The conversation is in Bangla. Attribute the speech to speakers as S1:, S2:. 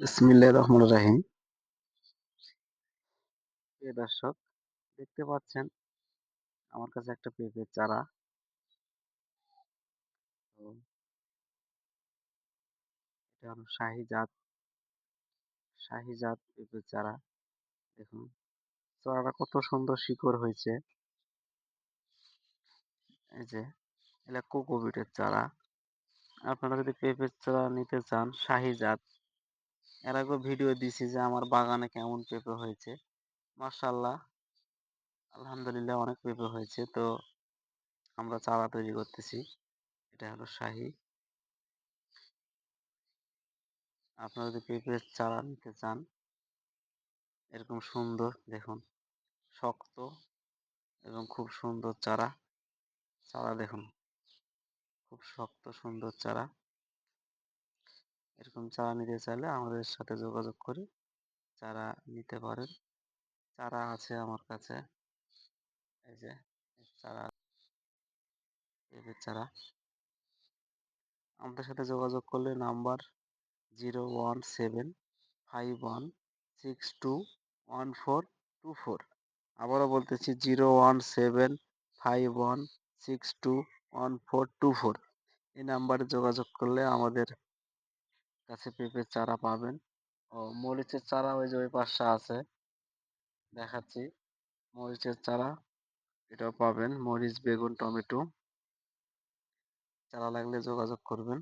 S1: রহমানির রাহিম। প্রিয় দর্শক, দেখতে পাচ্ছেন আমার কাছে একটা পেঁপের চারা। এটা হলো শাহি জাত শাহি জাত পেঁপের চারা। দেখুন, চারাটা কত সুন্দর শিকড় হয়েছে। এই যে, এটা কোকোপিটের চারা। আপনারা যদি পেঁপের চারা নিতে চান শাহি জাত এর আগেও ভিডিও দিছি যে আমার বাগানে কেমন পেঁপে হয়েছে। মার্শাল্লাহ আলহামদুলিল্লাহ অনেক পেঁপে হয়েছে। তো আমরা চারা তৈরি করতেছি। এটা হলো শাহি। আপনারা যদি পেঁপের চারা নিতে চান, এরকম সুন্দর দেখুন, শক্ত এবং খুব সুন্দর চারা। চারা দেখুন, খুব শক্ত সুন্দর চারা। এরকম চারা নিতে চাইলে আমাদের সাথে যোগাযোগ করে চারা নিতে পারেন। চারা আছে আমার কাছে, এই যে চারা চারা আমাদের সাথে যোগাযোগ করলে number zero one seven five one six two one four two four. আবারও বলতেছি zero one seven five one six two one four two four. এই নাম্বারে যোগাযোগ করলে আমাদের কাছে পেঁপের চারা পাবেন। ও মরিচের চারা ওই যে ওই পাশে আছে। দেখাচ্ছি। মরিচের চারা, এটাও পাবেন। মরিচ, বেগুন, টমেটো। চারা লাগলে যোগাযোগ করবেন।